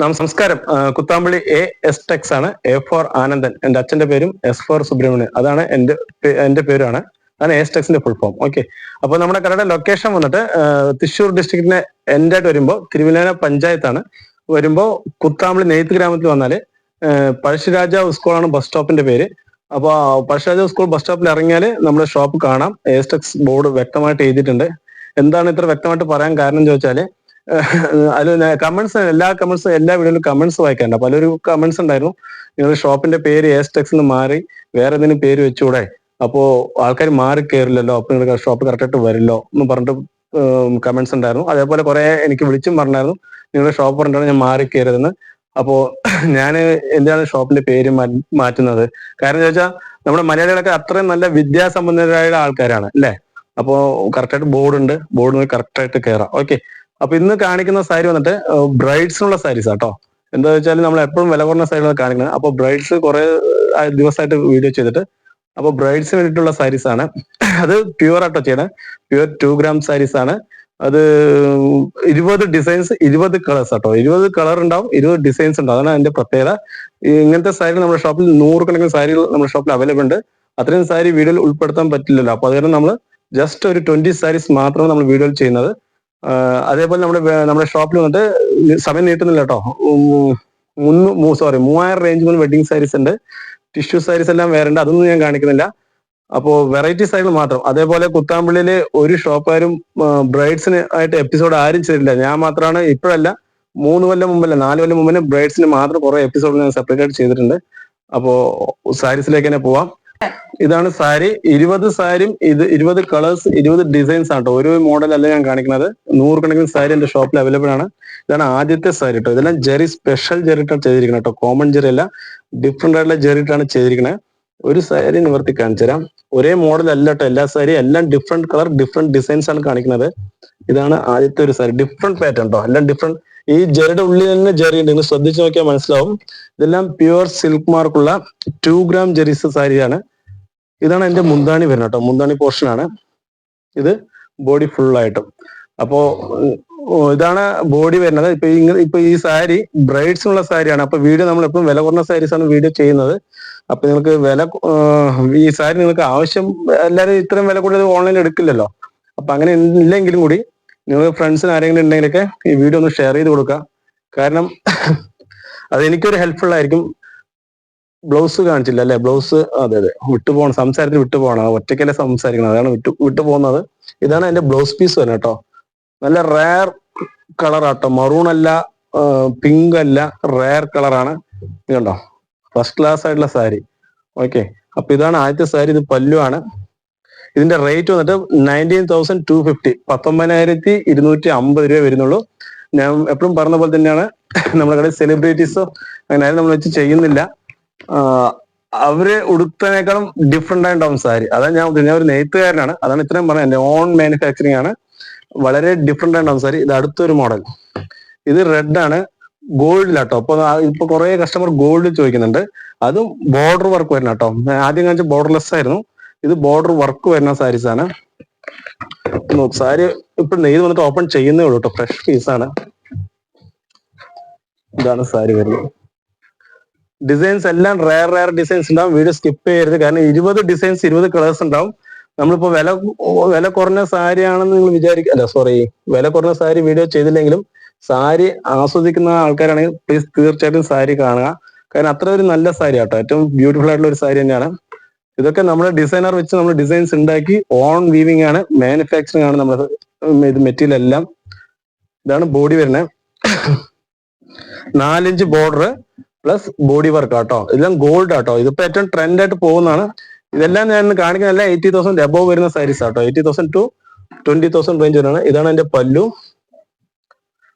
നമസ്കാരം. Kuthampally A S Tex ആണ്. A for Anandan. എന്റെ അച്ഛന്റെ പേരും എസ് ഫോർ സുബ്രഹ്മണ്യൻ. അതാണ് എന്റെ എന്റെ പേരാണ്. അതാണ് എസ് ടെക്സിന്റെ ഫുൾ ഫോം ഓക്കെ അപ്പൊ നമ്മുടെ കടയുടെ ലൊക്കേഷൻ വന്നിട്ട് തൃശ്ശൂർ ഡിസ്ട്രിക്റ്റിന്റെ എന്റെ ആയിട്ട് വരുമ്പോൾ തിരുവല്ലേന പഞ്ചായത്താണ്. വരുമ്പോൾ കുത്താമ്പള്ളി നെയ്ത്ത് ഗ്രാമത്തിൽ വന്നാൽ പഴശ്ശിരാജ സ്കൂളാണ് ബസ് സ്റ്റോപ്പിന്റെ പേര്. അപ്പോൾ പഴശ്ശിരാജ സ്കൂൾ ബസ് സ്റ്റോപ്പിൽ ഇറങ്ങിയാൽ നമ്മുടെ ഷോപ്പ് കാണാം. എസ് ടെക്സ് ബോർഡ് വ്യക്തമായിട്ട് എഴുതിയിട്ടുണ്ട്. എന്താണ് ഇത്ര വ്യക്തമായിട്ട് പറയാൻ കാരണം ചോദിച്ചാൽ അതിൽ കമന്റ്സ് എല്ലാ കമന്റ്സ് എല്ലാ വീഡിയോയിലും കമന്റ്സ് വായിക്കാറുണ്ട്. അപ്പൊ അതിലൊരു കമന്റ്സ് ഉണ്ടായിരുന്നു. നിങ്ങൾ ഷോപ്പിന്റെ പേര് എസ് എന്ന് മാറി വേറെ എന്തെങ്കിലും പേര് വെച്ചുകൂടെ? അപ്പോ ആൾക്കാർ മാറി കയറില്ലല്ലോ അപ്പൊ നിങ്ങൾ ഷോപ്പ് കറക്റ്റായിട്ട് വരില്ലോ? എന്ന് പറഞ്ഞിട്ട് കമന്റ്സ് ഉണ്ടായിരുന്നു. അതേപോലെ കുറെ എനിക്ക് വിളിച്ചും പറഞ്ഞായിരുന്നു. നിങ്ങളുടെ ഷോപ്പ് പറഞ്ഞിട്ടാണ് ഞാൻ മാറി കയറിയതെന്ന് അപ്പോ ഞാൻ എന്താണ് ഷോപ്പിന്റെ പേര് മാറ്റുന്നത്? കാരണം ചോദിച്ചാൽ നമ്മുടെ മലയാളികളൊക്കെ അത്രയും നല്ല വിദ്യാസമ്പന്നരായ ആൾക്കാരാണ് അല്ലേ? അപ്പോ കറക്റ്റായിട്ട് ബോർഡ് ഉണ്ട് ബോർഡ് നോക്കി കറക്റ്റ് ആയിട്ട് കയറാം ഓക്കെ അപ്പൊ ഇന്ന് കാണിക്കുന്ന സാരി വന്നിട്ട് ബ്രൈഡ്സിനുള്ള സാരീസ് ആട്ടോ. എന്താ വെച്ചാൽ നമ്മൾ എപ്പോഴും വില കുറഞ്ഞ സാരികളാണ് കാണിക്കുന്നത്. അപ്പൊ ബ്രൈഡ്സ് കുറെ ദിവസമായിട്ട് വീഡിയോ ചെയ്തിട്ട് അപ്പൊ ബ്രൈഡ്സിന് വേണ്ടിയിട്ടുള്ള സാരീസ് ആണ്. അത് പ്യുവർ ആട്ടോ ചെയ്യണേ. പ്യുവർ ടു ഗ്രാം സാരീസ് ആണ്. അത് ഇരുപത് ഡിസൈൻസ് ഇരുപത് കളേഴ്സ് ആട്ടോ. ഇരുപത് കളർ ഉണ്ടാവും ഇരുപത് ഡിസൈൻസ് ഉണ്ടാവും. അതാണ് അതിന്റെ പ്രത്യേകത. ഇങ്ങനത്തെ സാരി നമ്മുടെ ഷോപ്പിൽ നൂറുകണക്കിന് സാരികൾ നമ്മുടെ ഷോപ്പിൽ അവൈലബിൾ ഉണ്ട്. അത്രയും സാരി വീഡിയോയിൽ ഉൾപ്പെടുത്താൻ പറ്റില്ലല്ലോ. അപ്പൊ അതുകാരണം നമ്മൾ ജസ്റ്റ് ഒരു ട്വന്റി സാരീസ് മാത്രമേ നമ്മൾ വീഡിയോയിൽ ചെയ്യുന്നത്. അതേപോലെ നമ്മുടെ നമ്മുടെ ഷോപ്പിൽ വന്നിട്ട് സമയം നീട്ടുന്നില്ല കേട്ടോ സോറി മൂവായിരം റേഞ്ച് മുതൽ വെഡിങ് സാരീസ് ഉണ്ട്. ടിഷ്യൂ സാരീസ് എല്ലാം വേറെ ഉണ്ട്. അതൊന്നും ഞാൻ കാണിക്കുന്നില്ല. അപ്പോ വെറൈറ്റി സാരികൾ മാത്രം. അതേപോലെ കുത്താമ്പള്ളിയിലെ ഒരു ഷോപ്പുകാരും ബ്രൈഡ്സിന് ആയിട്ട് എപ്പിസോഡ് ആരും ചെയ്തില്ല ഞാൻ മാത്രമാണ് ഇപ്പോഴല്ല മൂന്ന് കൊല്ലം മുമ്പല്ല നാല് കൊല്ലം മുമ്പേ ബ്രൈഡ്സിന് മാത്രം കുറെ എപ്പിസോഡ് ഞാൻ സെപ്പറേറ്റ് ആയിട്ട് ചെയ്തിട്ടുണ്ട്. അപ്പോ സാരീസിലേക്ക് തന്നെ പോവാം. ഇതാണ് സാരി. ഇരുപത് സാരിയും ഇത് ഇരുപത് കളേഴ്സ് ഇരുപത് ഡിസൈൻസ് ആണ് കേട്ടോ. ഒരു അല്ല ഞാൻ കാണിക്കുന്നത്. നൂറുകണക്കിന് സാരി എന്റെ ഷോപ്പിൽ അവൈലബിൾ ആണ്. ഇതാണ് ആദ്യത്തെ സാരി കേട്ടോ. ഇതെല്ലാം ജെറി സ്പെഷ്യൽ ജെറിട്ടാണ് ചെയ്തിരിക്കുന്നത് കേട്ടോ. കോമൺ ജെറി അല്ല ഡിഫറെന്റ് ആയിട്ടുള്ള ജെറിട്ടാണ് ചെയ്തിരിക്കുന്നത്. ഒരു സാരി നിവർത്തി കാണിച്ചു തരാം. ഒരേ മോഡൽ അല്ല കേട്ടോ എല്ലാ സാരി എല്ലാം ഡിഫറെന്റ് കളർ ഡിഫറെന്റ് ഡിസൈൻസ് ആണ് കാണിക്കുന്നത്. ഇതാണ് ആദ്യത്തെ ഒരു സാരി. ഡിഫറെന്റ് പാറ്റേൺ കേട്ടോ. എല്ലാം ഡിഫറെന്റ് ഈ ജെറിയുടെ ഉള്ളിൽ തന്നെ ജെറി ഉണ്ട്. നിങ്ങൾ ശ്രദ്ധിച്ചു നോക്കിയാൽ മനസ്സിലാവും. ഇതെല്ലാം പ്യുവർ സിൽക്ക് മാർക്കുള്ള ടു ഗ്രാം ജെറീസ് സാരിയാണ് ഇതാണ് എന്റെ മുന്താണി വരുന്നത് കേട്ടോ. മുന്താണി പോർഷൻ ആണ്. ഇത് ബോഡി ഫുൾ ആയിട്ടും. അപ്പോ ഇതാണ് ബോഡി വരുന്നത്. ഇപ്പൊ ഇപ്പൊ ഈ സാരി ബ്രൈഡ്സിനുള്ള സാരിയാണ്. അപ്പൊ വീഡിയോ നമ്മൾ എപ്പോഴും വില കുറഞ്ഞ സാരീസ് ആണ് വീഡിയോ ചെയ്യുന്നത്. അപ്പൊ നിങ്ങൾക്ക് വില ഈ സാരി നിങ്ങൾക്ക് ആവശ്യം എല്ലാവരും ഇത്രയും വില കൂടുതൽ ഓൺലൈനിൽ എടുക്കില്ലല്ലോ. അപ്പൊ അങ്ങനെ ഇല്ലെങ്കിലും കൂടി നിങ്ങൾ ഫ്രണ്ട്സിന് ആരെങ്കിലും ഉണ്ടെങ്കിലൊക്കെ ഈ വീഡിയോ ഒന്ന് ഷെയർ ചെയ്ത് കൊടുക്കുക കാരണം അത് എനിക്കൊരു ഹെൽപ്ഫുൾ ആയിരിക്കും. ബ്ലൗസ് കാണിച്ചില്ല അല്ലെ? ബ്ലൗസ് അതെ അതെ. വിട്ടുപോകണം സംസാരത്തിൽ വിട്ടുപോകണം ഒറ്റയ്ക്കല്ലേ സംസാരിക്കണം അതാണ് വിട്ടു വിട്ടു പോകുന്നത്. ഇതാണ് എന്റെ ബ്ലൗസ് പീസ് തന്നെ കേട്ടോ. നല്ല റയർ കളർ ആട്ടോ. മറൂൺ അല്ല പിങ്ക് അല്ല റയർ കളറാണ് കണ്ടോ? ഫസ്റ്റ് ക്ലാസ് ആയിട്ടുള്ള സാരി ഓക്കെ അപ്പൊ ഇതാണ് ആദ്യത്തെ സാരി ഇത് പല്ലു ആണ്. ഇതിന്റെ റേറ്റ് വന്നിട്ട് നയന്റീൻ തൗസൻഡ് ടു ഫിഫ്റ്റി പത്തൊമ്പതിനായിരത്തി ഇരുന്നൂറ്റി അമ്പത് രൂപ വരുന്നുള്ളൂ. ഞാൻ എപ്പോഴും പറഞ്ഞ പോലെ തന്നെയാണ് നമ്മുടെ കടയിൽ സെലിബ്രിറ്റീസോ അങ്ങനെ ആരും നമ്മൾ വെച്ച് ചെയ്യുന്നില്ല. അവർ ഉടുത്തതിനേക്കാളും ഡിഫറെന്റ് ആയിട്ടുണ്ടാവും സാരി. അതാണ് ഞാൻ. ഞാൻ ഒരു നെയ്ത്തുകാരനാണ്. അതാണ് ഇത്രയും പറഞ്ഞത്. എന്റെ ഓൺ മാനുഫാക്ചറിങ് ആണ്. വളരെ ഡിഫറെന്റ് ആയിട്ടുണ്ടാവും സാരി. ഇത് അടുത്തൊരു മോഡൽ ഇത് റെഡ് ആണ്. ഗോൾഡിലാട്ടോ അപ്പൊ ഇപ്പൊ കുറെ കസ്റ്റമർ ഗോൾഡ് ചോദിക്കുന്നുണ്ട്. അതും ബോർഡർ വർക്ക് വരുന്ന കേട്ടോ ആദ്യം കാണിച്ച ബോർഡർലെസ് ആയിരുന്നു. ഇത് ബോർഡർ വർക്ക് വരുന്ന സാരീസ് ആണ്. നോക്ക് സാരി ഇപ്പൊ നെയ്ത് വന്നിട്ട് ഓപ്പൺ ചെയ്യുന്നേ ഉള്ളൂ കേട്ടോ ഫ്രഷ് പീസ് ആണ്. ഇതാണ് സാരി വരുന്നത്. ഡിസൈൻസ് എല്ലാം റയർ റയർ ഡിസൈൻസ് ഉണ്ടാവും. വീഡിയോ സ്കിപ്പ് ചെയ്യരുത്. കാരണം ഇരുപത് ഡിസൈൻസ് ഇരുപത് കളേഴ്സ് ഉണ്ടാവും. നമ്മളിപ്പോ വില വില കുറഞ്ഞ സാരി ആണെന്ന് നിങ്ങൾ വിചാരിക്കുക അല്ല സോറി വില കുറഞ്ഞ സാരി വീഡിയോ ചെയ്തില്ലെങ്കിലും സാരി ആസ്വദിക്കുന്ന ആൾക്കാരാണെങ്കിൽ പ്ലീസ് തീർച്ചയായിട്ടും സാരി കാണുക. കാരണം അത്ര ഒരു നല്ല സാരി ആട്ടോ ഏറ്റവും ബ്യൂട്ടിഫുൾ ആയിട്ടുള്ള ഒരു സാരി തന്നെയാണ്. ഇതൊക്കെ നമ്മുടെ ഡിസൈനർ വെച്ച് നമ്മൾ ഡിസൈൻസ് ഉണ്ടാക്കി ഓൺ വീവിംഗ് ആണ് മാനുഫാക്ചറിങ് ആണ് നമ്മൾ ഇത് മെറ്റീരിയൽ എല്ലാം. ഇതാണ് ബോഡി വരുന്നത്. നാലിഞ്ച് ബോർഡർ പ്ലസ് ബോഡി വർക്ക് ആട്ടോ. ഇതെല്ലാം ഗോൾഡ് ആട്ടോ. ഇതിപ്പോ ഏറ്റവും ട്രെൻഡ് ആയിട്ട് പോകുന്നതാണ്. ഇതെല്ലാം ഞാൻ കാണിക്കുന്നതല്ല എയ്റ്റി തൗസൻഡ് അബവ് വരുന്ന സാരീസ് ആട്ടോ. Eighty thousand to twenty thousand range വരാണ് ഇതാണ് എന്റെ പല്ലു.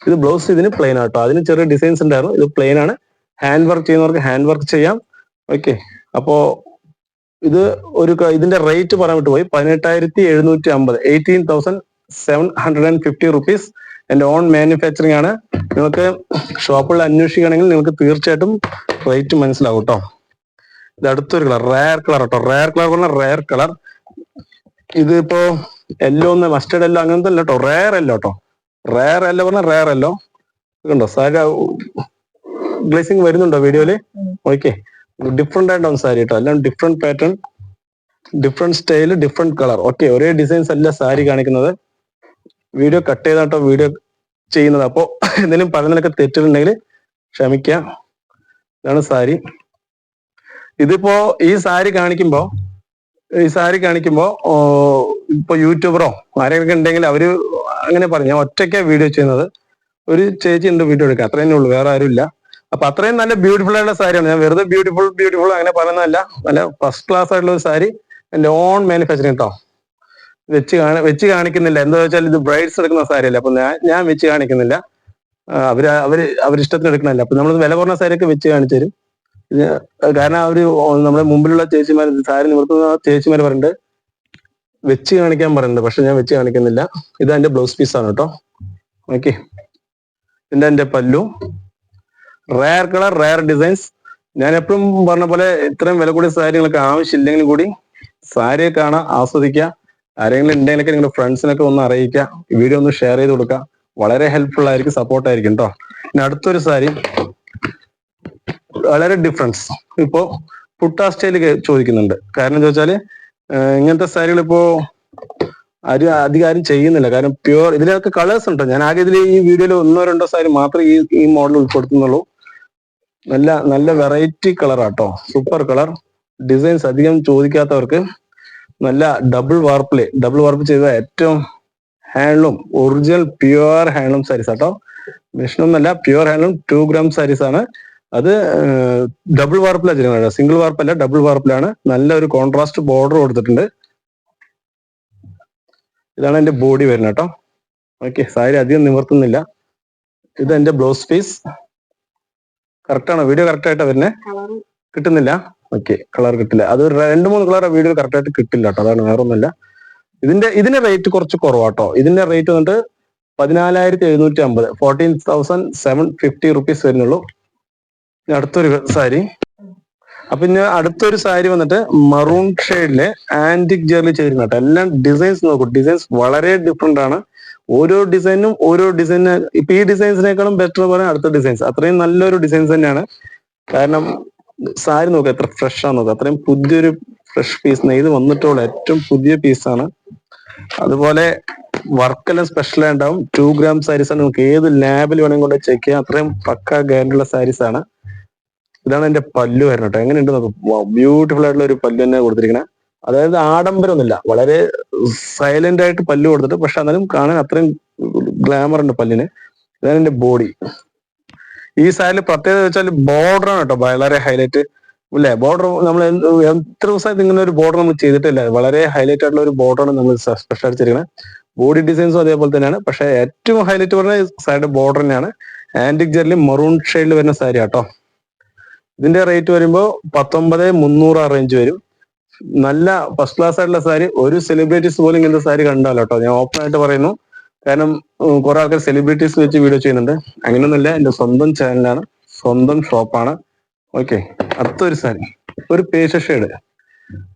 ഇത് ബ്ലൗസ് ഇതിന് പ്ലെയിൻ ആട്ടോ. അതിന് ചെറിയ ഡിസൈൻസ് ഉണ്ടായിരുന്നു. ഇത് പ്ലെയിൻ ആണ്. ഹാൻഡ് വർക്ക് ചെയ്യുന്നവർക്ക് ഹാൻഡ് വർക്ക് ചെയ്യാം. ഓക്കെ അപ്പോ ഇത് ഒരു ഇതിന്റെ റേറ്റ് പറയാൻ വിട്ടുപോയി പതിനെട്ടായിരത്തി എഴുന്നൂറ്റി അമ്പത് eighteen thousand seven hundred and fifty rupees എന്റെ ഓൺ മാനുഫാക്ചറിങ് ആണ്. നിങ്ങൾക്ക് ഷോപ്പുകളിൽ അന്വേഷിക്കുകയാണെങ്കിൽ നിങ്ങൾക്ക് തീർച്ചയായിട്ടും റേറ്റ് മനസ്സിലാവും കേട്ടോ ഇത് അടുത്തൊരു കളർ റയർ കളർ കേട്ടോ റയർ കളർ പറഞ്ഞാൽ റയർ കളർ ഇതിപ്പോ എല്ലോ ഒന്ന് മസ്റ്റേഡ് എല്ലോ അങ്ങനത്തെ അല്ല കേട്ടോ റയർ അല്ലോ കേട്ടോ റയർ എല്ലോ പറഞ്ഞാൽ റയർ അല്ലോ കണ്ടോ? സാരി ഗ്ലേസിങ് വരുന്നുണ്ടോ വീഡിയോയിൽ ഓക്കെ ഡിഫറെന്റ് ആയിട്ടാണ് സാരി കേട്ടോ എല്ലാം different pattern different style different colour okay ഒരേ ഡിസൈൻസ് അല്ല സാരി കാണിക്കുന്നത്. വീഡിയോ കട്ട് ചെയ്താട്ടോ വീഡിയോ ചെയ്യുന്നത്. അപ്പോ എന്തെങ്കിലും പറഞ്ഞതിലൊക്കെ തെറ്റുണ്ടെങ്കിൽ ക്ഷമിക്കുക. ഇതാണ് സാരി ഇതിപ്പോ ഈ സാരി കാണിക്കുമ്പോ ഈ സാരി കാണിക്കുമ്പോ ഇപ്പൊ യൂട്യൂബറോ ആരെയൊക്കെ ഉണ്ടെങ്കിൽ അവർ അങ്ങനെ പറഞ്ഞു ഞാൻ വീഡിയോ ചെയ്യുന്നത്. ഒരു ചേച്ചി ഉണ്ട് വീഡിയോ എടുക്കുക അത്രേ ഉള്ളൂ വേറെ ആരും ഇല്ല അപ്പൊ അത്രയും നല്ല ബ്യൂട്ടിഫുൾ ആയിട്ടുള്ള സാരിയാണ് ഞാൻ വെറുതെ ബ്യൂട്ടിഫുൾ ബ്യൂട്ടിഫുൾ അങ്ങനെ പറയുന്നതല്ല. നല്ല ഫസ്റ്റ് ക്ലാസ് ആയിട്ടുള്ള ഒരു സാരി ലോൺ മാനുഫാക്ചറിങ് കേട്ടോ വെച്ച് കാണി വെച്ച് കാണിക്കുന്നില്ല. എന്താ വെച്ചാൽ ഇത് ബ്രൈഡ്സ് എടുക്കുന്ന സാരി അല്ലേ? അപ്പൊ ഞാൻ ഞാൻ വെച്ച് കാണിക്കുന്നില്ല. അവർ അവർ അവരിഷ്ടത്തിന് എടുക്കണല്ല അപ്പൊ നമ്മൾ വില കുറഞ്ഞ സാരിയൊക്കെ വെച്ച് കാണിച്ചു തരും. കാരണം അവർ നമ്മുടെ മുമ്പിലുള്ള ചേച്ചിമാർ സാരി നിവർത്തുന്ന ചേച്ചിമാർ പറഞ്ഞിട്ട് വെച്ച് കാണിക്കാൻ പറയുന്നുണ്ട് പക്ഷെ ഞാൻ വെച്ച് കാണിക്കുന്നില്ല. ഇത് എന്റെ ബ്ലൗസ് പീസാണ് കേട്ടോ. ഓക്കെ ഇതിന്റെ എന്റെ പല്ലു. റയർ കളർ റയർ ഡിസൈൻസ് ഞാൻ എപ്പോഴും പറഞ്ഞ പോലെ ഇത്രയും വില കൂടിയ സാരികളൊക്കെ ആവശ്യമില്ലെങ്കിലും കൂടി സാരിയെ കാണാൻ ആസ്വദിക്കുക. ആരെങ്കിലും ഉണ്ടെങ്കിലൊക്കെ നിങ്ങളുടെ ഫ്രണ്ട്സിനൊക്കെ ഒന്ന് അറിയിക്കുക. ഈ വീഡിയോ ഒന്ന് ഷെയർ ചെയ്ത് കൊടുക്കുക. വളരെ ഹെൽപ്ഫുൾ ആയിരിക്കും സപ്പോർട്ട് ആയിരിക്കും കേട്ടോ ഇനി അടുത്തൊരു സാരി. വളരെ ഡിഫറൻസ് ഇപ്പോ പുട്ടാ സ്റ്റൈൽ ചോദിക്കുന്നുണ്ട്. കാരണം എന്താ വെച്ചാൽ ഇങ്ങനത്തെ സാരികൾ ഇപ്പോ ആരും അധികാരം ചെയ്യുന്നില്ല. കാരണം പ്യുവർ ഇതിലൊക്കെ കളേഴ്സ് ഉണ്ട്? ഞാൻ ആകെ ഇതിൽ ഈ വീഡിയോയിൽ ഒന്നോ രണ്ടോ സാരി മാത്രമേ ഈ ഈ മോഡൽ ഉൾപ്പെടുത്തുന്നുള്ളൂ. നല്ല നല്ല വെറൈറ്റി കളർ ആട്ടോ. സൂപ്പർ കളർ ഡിസൈൻസ് അധികം ചോദിക്കാത്തവർക്ക് നല്ല ഡബിൾ വാർപ്പിൽ ഡബിൾ വാർപ്പ് ചെയ്ത ഏറ്റവും handloom original pure handloom saris ആട്ടോ. മെഷീനൊന്നല്ല pure handloom two gram saris ആണ്. അത് ഡബിൾ വാർപ്പിലാണ് ചെയ്യുന്നത്. സിംഗിൾ വാർപ്പല്ല ഡബിൾ വാർപ്പിലാണ് നല്ല ഒരു കോൺട്രാസ്റ്റ് ബോർഡർ കൊടുത്തിട്ടുണ്ട്. ഇതാണ് എന്റെ ബോഡി വരുന്നത് കേട്ടോ. ഓക്കെ സാരി അധികം നിവർത്തുന്നില്ല. ഇത് എന്റെ ബ്ലൗസ് പീസ് കറക്റ്റ് ആണോ വീഡിയോ കറക്റ്റ് ആയിട്ടാ വരുന്നത് കിട്ടുന്നില്ല? ഓക്കെ കളർ കിട്ടില്ല. അത് രണ്ടു മൂന്ന് കളർ വീഡിയോ കറക്റ്റ് ആയിട്ട് കിട്ടില്ല കേട്ടോ അതാണ് വേറൊന്നുമില്ല. ഇതിന്റെ ഇതിന്റെ റേറ്റ് കുറച്ച് കുറവാട്ടോ ഇതിന്റെ റേറ്റ് വന്നിട്ട് പതിനാലായിരത്തി എഴുന്നൂറ്റി അമ്പത് fourteen thousand seven fifty rupees വരുന്നുള്ളൂ അടുത്തൊരു സാരി. അപ്പൊ ഇനി അടുത്തൊരു സാരി വന്നിട്ട് മറൂൺ ഷെയ്ഡിലെ ആന്റിക് ജെർലി ചേരുന്ന കേട്ടോ എല്ലാം ഡിസൈൻസ് നോക്കും. ഡിസൈൻസ് വളരെ ഡിഫറെന്റ് ആണ്. ഓരോ ഡിസൈനും ഓരോ ഡിസൈൻ ഇപ്പൊ ഈ ഡിസൈൻസിനേക്കാളും ബെറ്റർ പറയാൻ അടുത്ത ഡിസൈൻസ് അത്രയും നല്ലൊരു ഡിസൈൻസ് തന്നെയാണ്. കാരണം സാരി നോക്കുക എത്ര ഫ്രഷ് ആണ് നോക്കുക അത്രയും പുതിയൊരു ഫ്രഷ് പീസ് നെയ്ത് വന്നിട്ടുള്ള ഏറ്റവും പുതിയ പീസാണ് അതുപോലെ വർക്കെല്ലാം സ്പെഷ്യൽ ഉണ്ടാവും. ടു ഗ്രാം സാരീസ് ആണ്. നമുക്ക് ഏത് ലാബിൽ വേണമെങ്കിൽ കൊണ്ട് ചെക്ക് ചെയ്യാം. അത്രയും പക്ക ഗ്യാരണ്ടിയുള്ള സാരീസ് ആണ്. ഇതാണ് എന്റെ പല്ലു വരുന്നത് കേട്ടോ. എങ്ങനെയുണ്ട് നോക്കും. ബ്യൂട്ടിഫുൾ ആയിട്ടുള്ള ഒരു പല്ലു തന്നെ കൊടുത്തിരിക്കുന്നത് അതായത് ആഡംബരമൊന്നുമില്ല. വളരെ സൈലന്റ് ആയിട്ട് പല്ലു കൊടുത്തിട്ട് പക്ഷെ എന്നാലും കാണാൻ അത്രയും ഗ്ലാമർ ഉണ്ട് പല്ലിന്. ഇതാണ് എന്റെ ബോഡി ഈ സാരിൽ പ്രത്യേകത വെച്ചാൽ ബോർഡർ ആണ് കേട്ടോ. വളരെ ഹൈലൈറ്റ് അല്ലെ? ബോർഡർ നമ്മൾ എത്ര ദിവസമായിട്ട് ഇങ്ങനെ ഒരു ബോർഡർ നമ്മൾ ചെയ്തിട്ടില്ല. വളരെ ഹൈലൈറ്റ് ആയിട്ടുള്ള ഒരു ബോർഡറാണ് നമ്മൾ സ്പെഷ്യൽ അടിച്ചിരിക്കുന്നത് ബോഡി ഡിസൈൻസും അതേപോലെ തന്നെയാണ്. പക്ഷെ ഏറ്റവും ഹൈലൈറ്റ് പറഞ്ഞ സാരിയുടെ ബോർഡർ തന്നെയാണ്. ആന്റിക് ജെറിൽ മറൂൺ ഷെയ്ഡിൽ വരുന്ന സാരി കേട്ടോ. ഇതിന്റെ റേറ്റ് വരുമ്പോൾ പത്തൊമ്പത് മുന്നൂറ് ആ റേഞ്ച് വരും. നല്ല ഫസ്റ്റ് ക്ലാസ് ആയിട്ടുള്ള സാരി ഒരു സെലിബ്രിറ്റീസ് പോലും ഇങ്ങനത്തെ സാരി കണ്ടാലോ കേട്ടോ ഞാൻ ഓപ്പൺ ആയിട്ട് പറയുന്നു. കാരണം കുറെ ആൾക്കാർ സെലിബ്രിറ്റീസ് വെച്ച് വീഡിയോ ചെയ്യുന്നുണ്ട്. അങ്ങനെയൊന്നുമില്ല എന്റെ സ്വന്തം ചാനലാണ് സ്വന്തം ഷോപ്പാണ് ഓക്കെ അടുത്തൊരു സാരി. ഒരു പേശ ഷെയ്ഡ്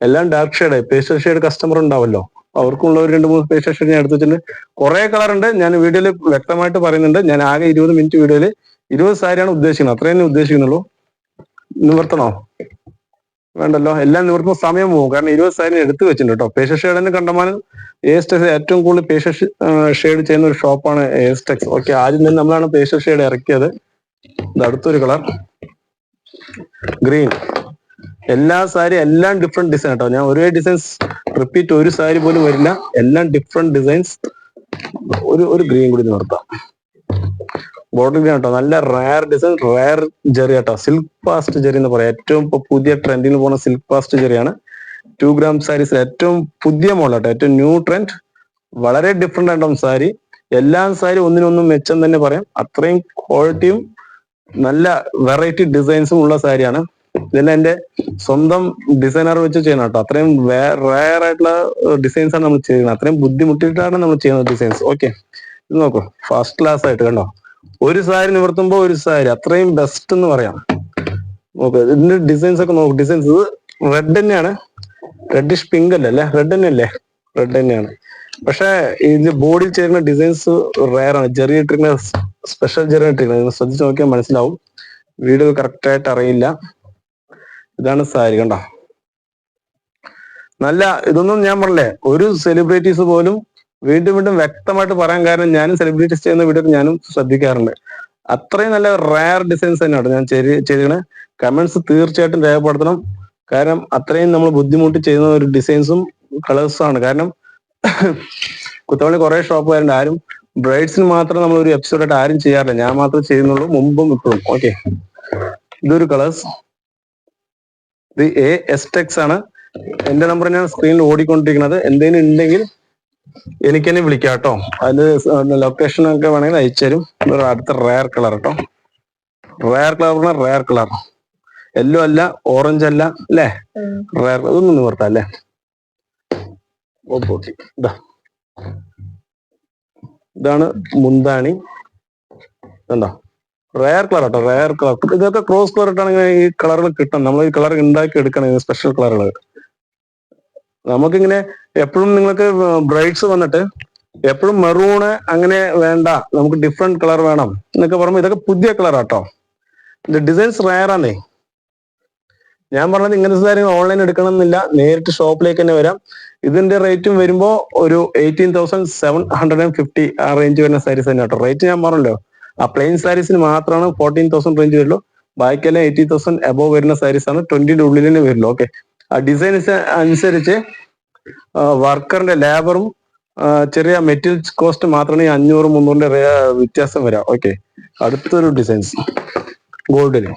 എല്ലാം dark shade peach shade customer ഉണ്ടാവല്ലോ. അവർക്കുള്ള ഒരു രണ്ട് മൂന്ന് പേശ ഷെയ്ഡ് ഞാൻ എടുത്തിട്ടുണ്ട് കുറെ കളർ ഉണ്ട്. ഞാൻ വീഡിയോയിൽ വ്യക്തമായിട്ട് പറയുന്നുണ്ട്. ഞാൻ ആകെ ഇരുപത് മിനിറ്റ് വീഡിയോയിൽ ഇരുപത് സാരിയാണ് ഉദ്ദേശിക്കുന്നത്. അത്രയും ഉദ്ദേശിക്കുന്നുള്ളൂ. നിവർത്തണോ? വേണ്ടല്ലോ. എല്ലാം നിവർത്തുന്ന സമയം പോകും. കാരണം ഇരുപത് സാരി എടുത്തു വെച്ചിട്ടുണ്ട് കേട്ടോ പേശ ഷെയ്ഡിന് കണ്ടമാനം ഏസ്റ്റക്സ് ഏറ്റവും കൂടുതൽ പേഷ്യ ഷെയ്ഡ് ചെയ്യുന്ന ഒരു ഷോപ്പാണ് ഏസ്റ്റക്സ് ഓക്കെ ആദ്യം തന്നെ നമ്മളാണ് പേഷ്യ ഷെയ്ഡ് ഇറക്കിയത്. ഇത് അടുത്തൊരു കളർ. ഗ്രീൻ എല്ലാ സാരി എല്ലാം ഡിഫറെന്റ് ഡിസൈൻ കേട്ടോ ഞാൻ ഒരേ ഡിസൈൻസ് റിപ്പീറ്റ് ഒരു സാരി പോലും വരില്ല. എല്ലാം ഡിഫറെന്റ് ഡിസൈൻസ് ഒരു ഒരു ഗ്രീൻ കൂടി നിർത്താം ബോട്ടിൽ ഗ്രീൻ കേട്ടോ നല്ല റയർ ഡിസൈൻ റയർ ജെറി കേട്ടോ സിൽക്ക് പാസ്റ്റ് ജെറി എന്ന് പറയാം. ഏറ്റവും ഇപ്പൊ പുതിയ ട്രെൻഡിൽ പോകുന്ന സിൽക്ക് പാസ്റ്റ് ജെറിയാണ് ടു ഗ്രാം സാരീസ് ഏറ്റവും പുതിയ മോഡൽ കേട്ടോ ഏറ്റവും ന്യൂ ട്രെൻഡ് വളരെ ഡിഫറെന്റ് ആയിട്ടും സാരി എല്ലാ സാരി ഒന്നിനൊന്നും മെച്ചം തന്നെ പറയാം. അത്രയും ക്വാളിറ്റിയും നല്ല വെറൈറ്റി ഡിസൈൻസും ഉള്ള സാരിയാണ് ഇതെല്ലാം എന്റെ സ്വന്തം ഡിസൈനർ വെച്ച് ചെയ്യണം കേട്ടോ. അത്രയും റയർ ആയിട്ടുള്ള ഡിസൈൻസ് ആണ് നമ്മൾ ചെയ്യുന്നത്. അത്രയും ബുദ്ധിമുട്ടിയിട്ടാണ് നമ്മൾ ചെയ്യുന്നത് ഡിസൈൻസ് ഓക്കെ ഇത് നോക്കൂ. ഫസ്റ്റ് ക്ലാസ് ആയിട്ട് കണ്ടോ? ഒരു സാരി നിവർത്തുമ്പോ ഒരു സാരി. അത്രയും ബെസ്റ്റ് എന്ന് പറയാം. നോക്ക് ഇതിന്റെ ഡിസൈൻസ് ഒക്കെ നോക്കും. ഡിസൈൻസ് ഇത് റെഡ് തന്നെയാണ്. റെഡിഷ് പിങ്ക് അല്ലേ? അല്ലേ? റെഡ് തന്നെയല്ലേ? റെഡ് തന്നെയാണ്. പക്ഷെ ഇതിന്റെ ബോഡിയിൽ ചേരുന്ന ഡിസൈൻസ് റയർ ആണ്. ചെറിയ ഇട്ടിരിക്കുന്ന സ്പെഷ്യൽ ചെറിയ ഇട്ടിരിക്കുന്നത്. ശ്രദ്ധിച്ച് നോക്കിയാൽ മനസ്സിലാവും. വീഡിയോ കറക്റ്റ് ആയിട്ട് അറിയില്ല. ഇതാണ് സാരി കണ്ടോ? നല്ല ഇതൊന്നും ഞാൻ പറഞ്ഞില്ലേ? ഒരു സെലിബ്രിറ്റീസ് പോലും വീണ്ടും വീണ്ടും വ്യക്തമായിട്ട് പറയാൻ കാരണം ഞാനും സെലിബ്രിറ്റീസ് ചെയ്യുന്ന വീഡിയോ ഞാനും ശ്രദ്ധിക്കാറുണ്ട്. അത്രയും നല്ല റയർ ഡിസൈൻസ് തന്നെയാണ് ഞാൻ ചെയ്തിരിക്കുന്നത് കമന്റ്സ് തീർച്ചയായിട്ടും രേഖപ്പെടുത്തണം. കാരണം അത്രയും നമ്മൾ ബുദ്ധിമുട്ടി ചെയ്യുന്ന ഒരു ഡിസൈൻസും കളേഴ്സും ആണ്. കാരണം കുത്തവണി കുറെ ഷോപ്പുകാരുണ്ട് ആരും ബ്രൈഡ്സിന് മാത്രം നമ്മൾ ഒരു എപ്പിസോഡ് ആയിട്ട് ആരും ചെയ്യാറില്ല. ഞാൻ മാത്രം ചെയ്യുന്നുള്ളൂ. മുമ്പും ഇപ്പോഴും. ഓക്കെ ഇതൊരു കളേഴ്സ് ഇത് എ എസ് ടെക്സ് ആണ്. എന്റെ നമ്പർ ഞാൻ സ്ക്രീനിൽ ഓടിക്കൊണ്ടിരിക്കുന്നത്. എന്തെങ്കിലും ഉണ്ടെങ്കിൽ എനിക്ക് തന്നെ വിളിക്കാം കേട്ടോ അതിന് ലൊക്കേഷൻ ഒക്കെ വേണമെങ്കിൽ അയച്ചുതരും അടുത്ത റയർ കളർ കേട്ടോ റയർ കളർ പറഞ്ഞാൽ റയർ കളർ യെല്ലോ അല്ല ഓറഞ്ച് അല്ല അല്ലേ? റയർ ഇതൊന്നും നിവർത്താം അല്ലേ? ഇതാ. ഇതാണ് മുന്താണി. എന്താ റയർ കളർ കേട്ടോ റയർ കളർ ഇതൊക്കെ ക്രോസ് കളർ ഇട്ടാണെങ്കിൽ ഈ കളറുകൾ കിട്ടണം. നമ്മൾ ഈ കളർ ഉണ്ടാക്കി എടുക്കണം സ്പെഷ്യൽ കളറുകൾ നമുക്കിങ്ങനെ എപ്പോഴും നിങ്ങൾക്ക് ബ്രൈറ്റ്സ് വന്നിട്ട് എപ്പോഴും മെറൂണ് അങ്ങനെ വേണ്ട നമുക്ക് ഡിഫറെന്റ് കളർ വേണം എന്നൊക്കെ പറയുമ്പോൾ ഇതൊക്കെ പുതിയ കളർ ആട്ടോ. ഇത് ഡിസൈൻസ് ആണേ ഞാൻ പറഞ്ഞത് ഇങ്ങനത്തെ കാര്യങ്ങൾ ഓൺലൈൻ എടുക്കണം എന്നില്ല നേരിട്ട് ഷോപ്പിലേക്ക് തന്നെ വരാം. ഇതിന്റെ റേറ്റും വരുമ്പോ ഒരു eighteen thousand seven hundred and fifty ആ റേഞ്ച് വരുന്ന സാരീസ് തന്നെ കേട്ടോ റേറ്റ് ഞാൻ പറഞ്ഞല്ലോ. ആ പ്ലെയിൻ സാരീസിന് മാത്രമാണ് ഫോർട്ടീൻ തൗസൻഡ് റേഞ്ച് വരുള്ളൂ. ബാക്കിയെല്ലാം എയ്റ്റി തൗസൻഡ് അബോവ് വരുന്ന സാരീസ് ആണ്. ട്വന്റിയുടെ ഉള്ളിൽ തന്നെ വരുള്ളൂ. ഓക്കെ ആ ഡിസൈൻസ് അനുസരിച്ച് വർക്കറിന്റെ ലേബറും ചെറിയ മെറ്റീരിയൽ കോസ്റ്റ് മാത്രമേ അഞ്ഞൂറ് മുന്നൂറിന്റെ വ്യത്യാസം വരാം. ഓക്കെ അടുത്തൊരു ഡിസൈൻസ് ഗോൾഡിന്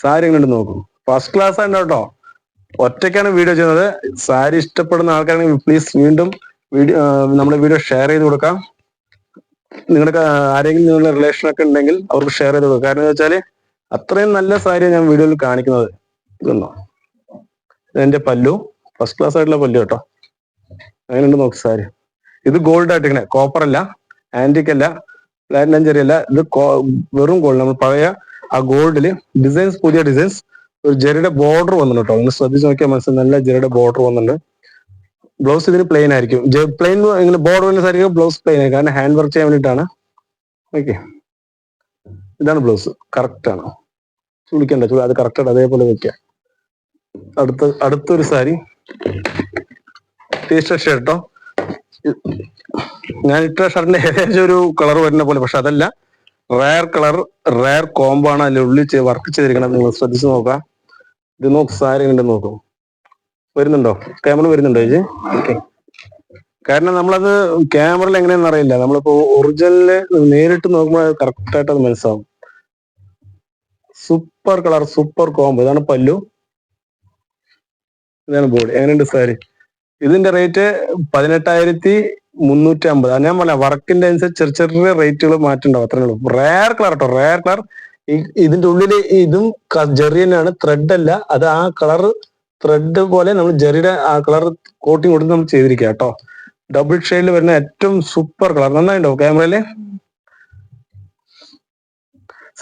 സാരി എങ്ങോട്ട് നോക്കൂ. ഫസ്റ്റ് ക്ലാസ് ആണ് കേട്ടോ. ഒറ്റയ്ക്കാണ് വീഡിയോ ചെയ്യുന്നത്. സാരി ഇഷ്ടപ്പെടുന്ന ആൾക്കാരാണെങ്കിൽ പ്ലീസ് വീണ്ടും വീഡിയോ നമ്മുടെ വീഡിയോ ഷെയർ ചെയ്ത് കൊടുക്കാം. നിങ്ങളുടെ ആരെങ്കിലും നിങ്ങളുടെ റിലേഷൻ ഒക്കെ ഉണ്ടെങ്കിൽ അവർക്ക് ഷെയർ ചെയ്ത് കൊടുക്കുക കാരണം വെച്ചാൽ അത്രയും നല്ല സാരിയാണ് ഞാൻ വീഡിയോയിൽ കാണിക്കുന്നത്. ഇതൊന്നോ. എന്റെ പല്ലു. ഫസ്റ്റ് ക്ലാസ് ആയിട്ടുള്ള പല്ലു കേട്ടോ. അങ്ങനെയുണ്ട് നോക്ക് സാരി ഇത്. ഗോൾഡ് ആയിട്ടിങ്ങനെ കോപ്പർ അല്ല ആന്റിക് അല്ല പ്ലാറ്റിനം ചെറിയ അല്ല ഇത് വെറും ഗോൾഡ് നമ്മൾ പഴയ ആ ഗോൾഡിൽ ഡിസൈൻസ് പുതിയ ഡിസൈൻസ് ഒരു ജെറിയുടെ ബോർഡർ വന്നിട്ടുണ്ട് കേട്ടോ. ഒന്ന് ശ്രദ്ധിച്ച് നോക്കിയാൽ മനസ്സിലായി നല്ല ജെറിയുടെ ബോർഡർ വന്നിട്ടുണ്ട്. ബ്ലൗസ് ഇതിന് പ്ലെയിൻ ആയിരിക്കും. പ്ലെയിൻ ഇങ്ങനെ ബോർഡർ വരുന്ന സാരി ബ്ലൗസ് പ്ലെയിൻ ആയിരിക്കും. കാരണം ഹാൻഡ് വർക്ക് ചെയ്യാൻ വേണ്ടിയിട്ടാണ്. ഓക്കെ ഇതാണ് ബ്ലൗസ് കറക്റ്റ് ആണോ. ചുളിക്കണ്ട ചുളി അത് കറക്റ്റ് ആണ്. അതേപോലെ വെക്കുക അടുത്ത അടുത്തൊരു സാരി. ടീഷർട്ട് ഷർട്ടോ ഞാൻ ഇട്ട ഷർട്ടിന്റെ ഏകദേശം ഒരു കളർ വരുന്ന പോലെ പക്ഷെ അതല്ല. റയർ കളർ റയർ കോംബോ ആണ് അതിന്റെ ഉള്ളിൽ വർക്ക് ചെയ്തിരിക്കണം നിങ്ങൾ ശ്രദ്ധിച്ചു നോക്കാം ഇത് നോക്ക് സാരി ഉണ്ട് നോക്കൂ. വരുന്നുണ്ടോ? ക്യാമറ വരുന്നുണ്ടോ ചേച്ചി? ഓക്കെ കാരണം നമ്മളത് ക്യാമറയിൽ എങ്ങനെയാണെന്ന് അറിയില്ല. നമ്മളിപ്പോ ഒറിജിനൽ നേരിട്ട് നോക്കുമ്പോൾ കറക്റ്റ് ആയിട്ട് അത് മനസ്സിലാവും. സൂപ്പർ കളർ സൂപ്പർ കോംബോ ഇതാണ് പല്ലു. ഇതാണ് ബോഡി എങ്ങനെയുണ്ട് സാരി? ഇതിന്റെ റേറ്റ് പതിനെട്ടായിരത്തി മുന്നൂറ്റി അമ്പത് ഞാൻ പറഞ്ഞ വർക്കിന്റെ അനുസരിച്ച് ചെറിയ ചെറിയ റേറ്റുകൾ മാറ്റുണ്ടാവും അത്രേ ഉള്ളൂ. റയർ കളർ കേട്ടോ റയർ കളർ ഇതിന്റെ ഉള്ളിൽ ഇതും ജെറി ത്രെഡ് അല്ല. അത് ആ കളർ ത്രെഡ് പോലെ നമ്മൾ ജെറിയുടെ ആ കളർ കോട്ടിങ് കൊടുത്ത് നമ്മൾ ചെയ്തിരിക്കുക കേട്ടോ ഡബിൾ ഷെയ്ഡിൽ വരുന്ന ഏറ്റവും സൂപ്പർ കളർ നന്നായിട്ടോ ക്യാമറയിൽ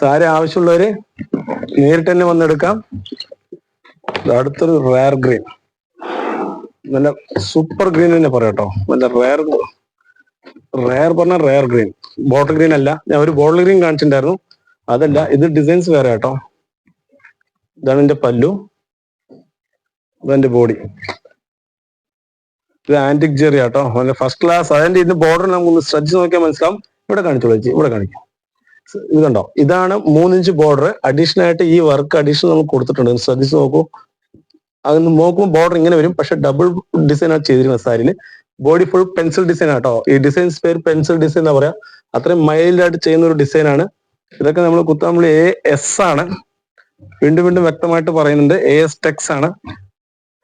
സാരി ആവശ്യമുള്ളവര് നേരിട്ട് തന്നെ വന്നെടുക്കാം. അടുത്തൊരു റയർ ഗ്രീൻ നല്ല സൂപ്പർ ഗ്രീൻ തന്നെ പറയാട്ടോ നല്ല റയർ റയർ പറഞ്ഞ റയർ ഗ്രീൻ ബോട്ടിൽ ഗ്രീൻ അല്ല. ഞാൻ ഒരു ബോട്ടിൽ ഗ്രീൻ കാണിച്ചിട്ടുണ്ടായിരുന്നു. അതല്ല ഇത് ഡിസൈൻസ് വേറെ കേട്ടോ. ഇതാണ് എന്റെ പല്ലു. ഇതെന്റെ ബോഡി ഇത് ആന്റിക് ജെറി ആട്ടോ ഫസ്റ്റ് ക്ലാസ് അതിന്റെ ഇത് ബോർഡർ നമുക്കൊന്ന് ശ്രദ്ധിച്ച് നോക്കിയാൽ മനസ്സിലാവും. ഇവിടെ കാണിച്ചോളൂ ഇവിടെ കാണിക്കും. ഇത് കണ്ടോ ഇതാണ് മൂന്നിഞ്ച് ബോർഡർ അഡീഷണൽ ആയിട്ട് ഈ വർക്ക് അഡീഷണൽ നമുക്ക് കൊടുത്തിട്ടുണ്ട്. ശ്രദ്ധിച്ച് നോക്കൂ. അത് നോക്കുമ്പോൾ ബോർഡർ ഇങ്ങനെ വരും. പക്ഷെ ഡബിൾ ഡിസൈൻ ആണ് ചെയ്തിരിക്കുന്നത് സാരിയിൽ ബോഡി ഫുൾ പെൻസിൽ ഡിസൈൻ ആട്ടോ ഈ ഡിസൈൻസ് പേര് പെൻസിൽ ഡിസൈൻ എന്നാ പറയാ. അത്രയും മൈൽഡായിട്ട് ചെയ്യുന്ന ഒരു ഡിസൈൻ ആണ്. ഇതൊക്കെ നമ്മൾ കുത്താമ്പളി എ എസ് ആണ്. വീണ്ടും വീണ്ടും വ്യക്തമായിട്ട് പറയുന്നുണ്ട്. എ എസ് ടെക്സ് ആണ്.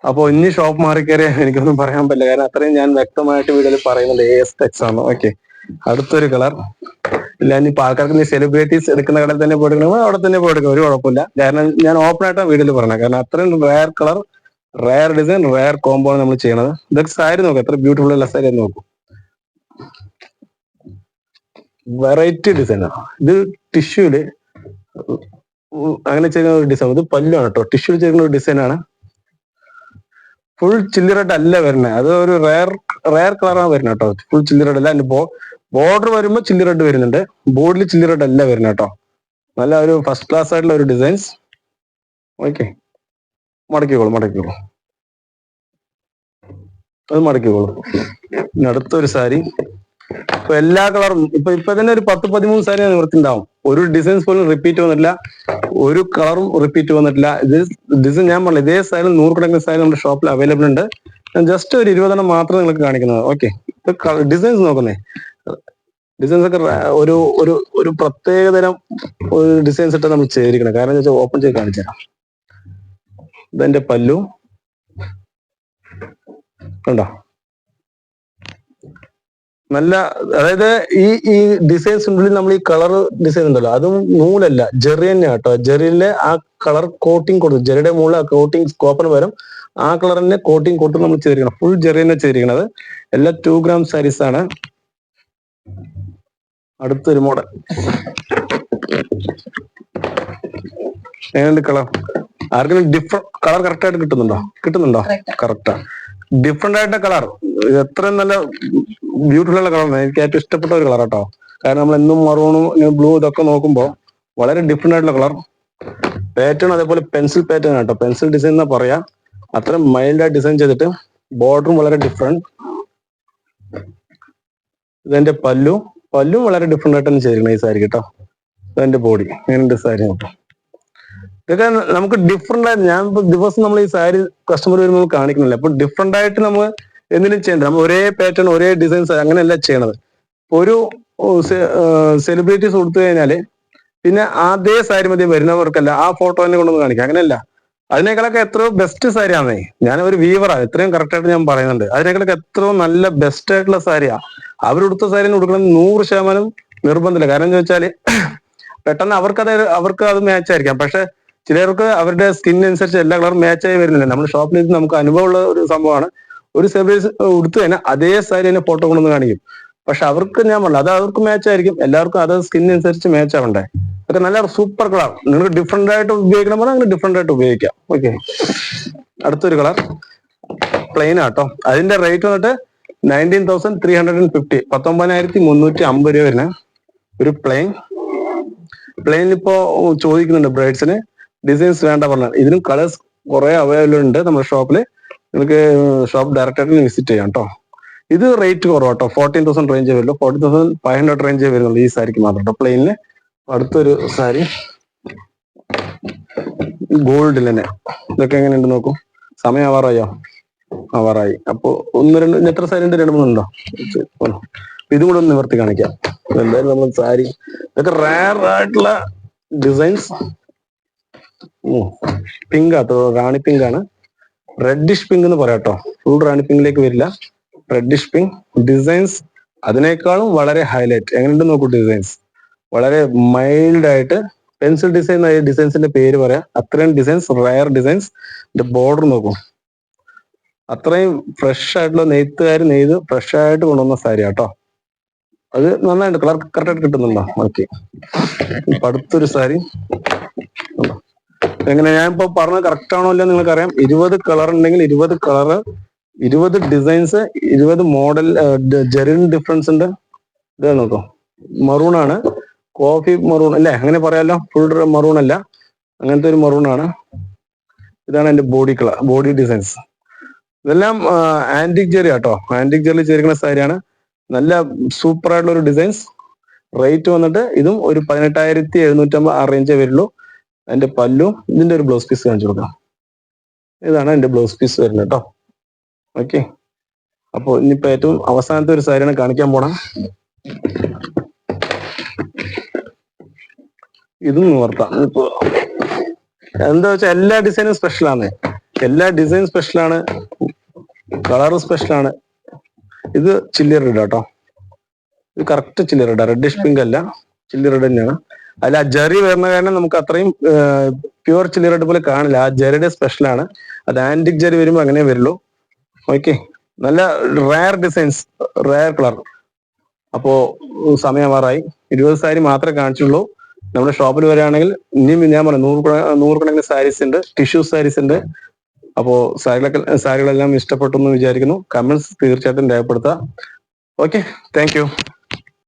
അപ്പോൾ ഇനി ഷോപ്പ് മാറി കയറിയാൽ എനിക്കൊന്നും പറയാൻ പറ്റില്ല. കാരണം അത്രയും ഞാൻ വ്യക്തമായിട്ട് വീഡിയോയിൽ പറയുന്നുണ്ട് എ എസ് ടെക്സ് ആണ് ഓക്കെ അടുത്തൊരു കളർ ഇല്ല ഇപ്പൊ ആൾക്കാർക്ക് സെലിബ്രിറ്റീസ് എടുക്കുന്ന കടയിൽ തന്നെ പോയെടുക്കണമെങ്കിൽ അവിടെ തന്നെ പോയെടുക്കാം ഒരു കുഴപ്പമില്ല. കാരണം ഞാൻ ഓപ്പൺ ആയിട്ടാണ് വീഡിയോയിൽ പറഞ്ഞത്. കാരണം അത്രയും rare colour rare design rare ആണ് നമ്മൾ ചെയ്യണത്. ഇതൊക്കെ സാരി നോക്കാം. എത്ര ബ്യൂട്ടിഫുൾ ഉള്ള സാരി നോക്കൂ. വെറൈറ്റി ഡിസൈനാണ് ഇത് ടിഷ്യൂൽ അങ്ങനെ ചെയ്യുന്ന ഒരു ഡിസൈൻ ഇത് പല്ലു ആണ് കേട്ടോ ടിഷ്യൂ ചെയ്യുന്ന ഒരു ഡിസൈനാണ് ഫുൾ ചില്ലി റെഡ് അല്ല വരുന്നത്. അത് ഒരു റയർ റയർ കളറാണ് വരുന്നത് കേട്ടോ. ഫുൾ ചില്ലി റെഡ് അല്ല. അതിന്റെ ബോർഡർ വരുമ്പോൾ ചില്ലി റെഡ് വരുന്നുണ്ട്. ബോർഡിൽ ചില്ലി റെഡ് അല്ല വരുന്നത് കേട്ടോ. നല്ല ഒരു ഫസ്റ്റ് ക്ലാസ് ആയിട്ടുള്ള ഒരു ഡിസൈൻസ് ഓക്കെ മടക്കിക്കോളൂ മടക്കിക്കോളൂ. അത് മടക്കിക്കോളൂ. അടുത്തൊരു സാരി. ഇപ്പൊ എല്ലാ കളറും ഇപ്പൊ ഇപ്പൊ തന്നെ ഒരു പത്ത് പതിമൂന്ന് സാരി നിവർത്തിണ്ടാവും. ഒരു ഡിസൈൻസ് പോലും റിപ്പീറ്റ് വന്നിട്ടില്ല. ഒരു കളറും റിപ്പീറ്റ് വന്നിട്ടില്ല. ഇത് ഡിസൈൻ ഞാൻ പറഞ്ഞു ഇതേ സാരി നൂറുകണക്കിന് സാരി നമ്മുടെ ഷോപ്പിൽ അവൈലബിൾ ഉണ്ട്. ഞാൻ ജസ്റ്റ് ഒരു ഇരുപതെണ്ണം മാത്രം നിങ്ങൾക്ക് കാണിക്കുന്നത്. ഓക്കെ ഡിസൈൻസ് നോക്കുന്നേ. ഡിസൈൻസ് ഒക്കെ ഒരു ഒരു ഒരു പ്രത്യേകതരം ഒരു ഡിസൈൻസ് ഇട്ട് നമ്മൾ ചെയ്തിരിക്കണം കാരണം വെച്ചാൽ ഓപ്പൺ ചെയ്ത് കാണിച്ചു തരാം. ഇതെന്റെ പല്ലു. കണ്ടോ? നല്ല അതായത് ഈ ഈ ഡിസൈൻസ് ഉള്ളിൽ നമ്മൾ ഈ കളർ ഡിസൈൻ ഉണ്ടല്ലോ അതും നൂലല്ല ജെറി തന്നെ കേട്ടോ. ജെറിയിലെ ആ കളർ കോട്ടിങ് കൊടുത്തു ജെറിയുടെ മുകളിൽ ആ കോട്ടിങ് കോപ്പർ വരും ആ കളർ തന്നെ കോട്ടിങ് കൊടുത്ത് നമ്മൾ ചെയ്തിരിക്കണം. ഫുൾ ജെറി തന്നെ ചെയ്തിരിക്കണത്. എല്ലാം ടു ഗ്രാം സാരീസ് ആണ്. അടുത്തൊരു മോഡൽ. എങ്ങനെയുണ്ട് കളർ ആർക്കെങ്കിലും ഡിഫറെന്റ് കളർ കറക്റ്റ് ആയിട്ട് കിട്ടുന്നുണ്ടോ? കിട്ടുന്നുണ്ടോ. കറക്റ്റാ ഡിഫറെന്റ് ആയിട്ട് കളർ എത്രയും നല്ല ബ്യൂട്ടിഫുൾ ഉള്ള കളർ എനിക്ക് ഏറ്റവും ഇഷ്ടപ്പെട്ട ഒരു കളർ കേട്ടോ കാരണം നമ്മൾ എന്നും മറൂണും ബ്ലൂ ഇതൊക്കെ നോക്കുമ്പോൾ വളരെ ഡിഫറെന്റ് ആയിട്ടുള്ള കളർ പാറ്റേൺ അതേപോലെ പെൻസിൽ പാറ്റേൺ കേട്ടോ. പെൻസിൽ ഡിസൈൻ എന്നാ പറയാ. അത്ര മൈൽഡ് ആയിട്ട് ഡിസൈൻ ചെയ്തിട്ട് ബോർഡറും വളരെ ഡിഫറെന്റ് ഇതെന്റെ പല്ലു. പല്ലും വളരെ ഡിഫറെന്റ് ആയിട്ട് തന്നെ ചെയ്തിരിക്കണം ഈ സാരി കേട്ടോ എന്റെ ബോഡി ഇങ്ങനെയുണ്ട് സാരി കേട്ടോ ഇതൊക്കെ നമുക്ക് ഡിഫറെന്റ് ആയിട്ട് ഞാൻ ഇപ്പൊ ദിവസം നമ്മൾ ഈ സാരി കസ്റ്റമർ വരുമ്പോൾ കാണിക്കുന്നില്ല. അപ്പൊ ഡിഫറെന്റ് ആയിട്ട് നമ്മൾ എന്തിനും ചെയ്യണ്ട. നമ്മൾ ഒരേ പാറ്റേൺ ഒരേ ഡിസൈൻസ് അങ്ങനെയല്ല ചെയ്യണത്. ഒരു സെലിബ്രിറ്റീസ് കൊടുത്തു കഴിഞ്ഞാൽ പിന്നെ അതേ സാരി മതി വരുന്നവർക്കല്ല. ആ ഫോട്ടോ തന്നെ കൊണ്ടൊന്ന് കാണിക്കാം. അങ്ങനെയല്ല. അതിനേക്കാളൊക്കെ എത്രയോ ബെസ്റ്റ് സാരി ആണേ ഞാൻ ഒരു വീവറാണ് ഇത്രയും കറക്റ്റ് ആയിട്ട് ഞാൻ പറയുന്നുണ്ട്. അതിനേക്കാളൊക്കെ എത്രയോ നല്ല ബെസ്റ്റ് ആയിട്ടുള്ള സാരിയാ അവരെടുത്ത സാരി കൊടുക്കണം നൂറ് ശതമാനം നിർബന്ധമില്ല. കാരണം എന്താ വെച്ചാൽ പെട്ടെന്ന് അവർക്കത് അവർക്ക് അത് മാച്ച് ആയിരിക്കാം. പക്ഷെ ചിലർക്ക് അവരുടെ സ്കിൻ അനുസരിച്ച് എല്ലാ കളറും മാച്ച് ആയി വരുന്നില്ല. നമ്മുടെ ഷോപ്പിൽ ഇത് നമുക്ക് അനുഭവമുള്ള ഒരു സംഭവമാണ്. ഒരു സർവീസ് എടുത്തു തന്നെ അതേ സാരി തന്നെ ഫോട്ടോ കൊണ്ടുവന്ന് കാണിക്കും. പക്ഷെ അവർക്ക് ഞാൻ പറഞ്ഞു അത് അവർക്ക് മാച്ച് ആയിരിക്കും. എല്ലാവർക്കും അത് അനുസരിച്ച് മാച്ച് ആവണ്ടേ. അതൊക്കെ നല്ല സൂപ്പർ കളർ നിങ്ങൾക്ക് ഡിഫറെന്റ് ആയിട്ട് ഉപയോഗിക്കണം പറഞ്ഞാൽ അങ്ങനെ ഡിഫറെന്റ് ആയിട്ട് ഉപയോഗിക്കാം. ഓക്കെ അടുത്തൊരു കളർ പ്ലെയിൻ ആട്ടോ അതിന്റെ റേറ്റ് വന്നിട്ട് nineteen thousand three hundred and fifty പത്തൊമ്പതിനായിരത്തി മുന്നൂറ്റി അമ്പത് രൂപ വരുന്ന. ഒരു പ്ലെയിൻ പ്ലെയിൻ ഇപ്പോ ചോദിക്കുന്നുണ്ട് ബ്രൈഡ്സിന് ഡിസൈൻസ് വേണ്ട പറഞ്ഞാൽ ഇതിനും കളേഴ്സ് കുറെ അവൈലബിൾ ഉണ്ട് നമ്മുടെ ഷോപ്പിൽ നിങ്ങൾക്ക് ഷോപ്പ് ഡയറക്ടറിനെ വിസിറ്റ് ചെയ്യാം കേട്ടോ ഇത് റേറ്റ് കുറവാട്ടോ ഫോർട്ടീൻ തൗസൻഡ് റേഞ്ച് വരുള്ളൂ. Forty thousand five hundred range വരുന്നുള്ളൂ ഈ സാരിക്ക് മാത്രം കേട്ടോ പ്ലെയിനിൽ അടുത്തൊരു സാരി ഗോൾഡിൽ തന്നെ. ഇതൊക്കെ എങ്ങനെയുണ്ട് നോക്കൂ. സമയം ആവാറായോ? ആവാറായി. അപ്പൊ ഒന്ന് രണ്ട് എത്ര ഉണ്ട്? രണ്ട് മൂന്നുണ്ടോ ഇതും കൂടെ ഒന്ന് നിവർത്തി കാണിക്കാം. എന്തായാലും നമ്മൾ സാരി ഇതൊക്കെ റയർ ആയിട്ടുള്ള ഡിസൈൻസ് പിങ്ക് ആട്ടോ റാണി പിങ്ക് ആണ്. റെഡിഷ് പിങ്ക് എന്ന് പറയാട്ടോ ഫുൾ റാണി പിങ്കിലേക്ക് വരില്ല. റെഡിഷ് പിങ്ക് ഡിസൈൻസ് അതിനേക്കാളും വളരെ ഹൈലൈറ്റ് എങ്ങനെയുണ്ട് നോക്കൂ ഡിസൈൻസ് വളരെ മൈൽഡ് ആയിട്ട് പെൻസിൽ ഡിസൈൻ ഡിസൈൻസിന്റെ പേര് പറയാം. അത്രയും ഡിസൈൻസ് റയർ ഡിസൈൻസ് ബോർഡർ നോക്കൂ. അത്രയും ഫ്രഷ് ആയിട്ടുള്ള നെയ്ത്തുകാർ നെയ്ത് ഫ്രഷ് ആയിട്ട് കൊണ്ടുവന്ന സാരി കേട്ടോ അത് നന്നായിട്ട് കളർ കറക്റ്റ് ആയിട്ട് കിട്ടുന്നുണ്ടോ? ഓക്കെ അടുത്തൊരു സാരി? എങ്ങനെ? ഞാൻ ഇപ്പൊ പറഞ്ഞത് കറക്റ്റ് ആണോ അല്ലോ നിങ്ങൾക്ക് അറിയാം ഇരുപത് കളർ ഉണ്ടെങ്കിൽ ഇരുപത് കളർ ഇരുപത് ഡിസൈൻസ് ഇരുപത് മോഡൽ ജെറിൻ ഡിഫറൻസ് ഉണ്ട്. ഇത് നോക്കോ. മറൂൺ ആണ്. കോഫി മറൂൺ അല്ലേ? അങ്ങനെ പറയാലോ. ഫുൾ മറൂൺ അല്ല. അങ്ങനത്തെ ഒരു മറൂൺ ആണ്. ഇതാണ് എന്റെ ബോഡി കളർ ബോഡി ഡിസൈൻസ് ഇതെല്ലാം ആന്റിക് ജെറി ആട്ടോ. ആന്റിക് ജെറി ചേരിക്കുന്ന സാരിയാണ്. നല്ല സൂപ്പർ ആയിട്ടുള്ള ഒരു ഡിസൈൻസ് റേറ്റ് വന്നിട്ട് ഇതും ഒരു പതിനെട്ടായിരത്തി എഴുന്നൂറ്റമ്പത് ആ റേഞ്ചേ വരുള്ളൂ. അതിന്റെ പല്ലും ഇതിന്റെ ഒരു ബ്ലൗസ് പീസ് കാണിച്ചു കൊടുക്കാം. ഇതാണ് എന്റെ ബ്ലൗസ് പീസ് വരുന്നത് കേട്ടോ ഓക്കെ അപ്പോൾ ഇനിയിപ്പോ ഏറ്റവും അവസാനത്തെ ഒരു സാരിയാണ് കാണിക്കാൻ പോണ. ഇതും നിവർത്താം ഇപ്പൊ എന്താ വെച്ചാൽ എല്ലാ ഡിസൈനും സ്പെഷ്യൽ ആണ്. എല്ലാ ഡിസൈനും സ്പെഷ്യൽ ആണ്. കളർ സ്പെഷ്യൽ ആണ്. ഇത് ചില്ലി റെഡ് കേട്ടോ ഇത് correct chilli red reddish pink അല്ല. ചില്ലി റെഡ് തന്നെയാണ്. അല്ല ആ ജെറി വരുന്ന കാരണം നമുക്ക് അത്രയും പ്യുവർ ചില്ലി റെഡ് പോലെ കാണില്ല. ആ ജെറിയുടെ സ്പെഷ്യൽ ആണ്. അത് ആന്റിക് ജെറി വരുമ്പോൾ അങ്ങനെ വരുള്ളൂ. ഓക്കെ നല്ല റയർ ഡിസൈൻസ് റയർ കളർ അപ്പോ സമയമാറായി ഇരുപത് സാരി മാത്രമേ കാണിച്ചുള്ളൂ. നമ്മുടെ ഷോപ്പിൽ വരികയാണെങ്കിൽ ഇനിയും ഞാൻ പറഞ്ഞു നൂറ് നൂറ് നൂറുകണക്കിന് സാരീസ് ഉണ്ട്. ടിഷ്യൂ സാരീസ് ഉണ്ട്. അപ്പോ സാരികളൊക്കെ സാരികളെല്ലാം ഇഷ്ടപ്പെട്ടു എന്ന് വിചാരിക്കുന്നു. കമന്റ്സ് തീർച്ചയായിട്ടും രേഖപ്പെടുത്തുക. Okay thank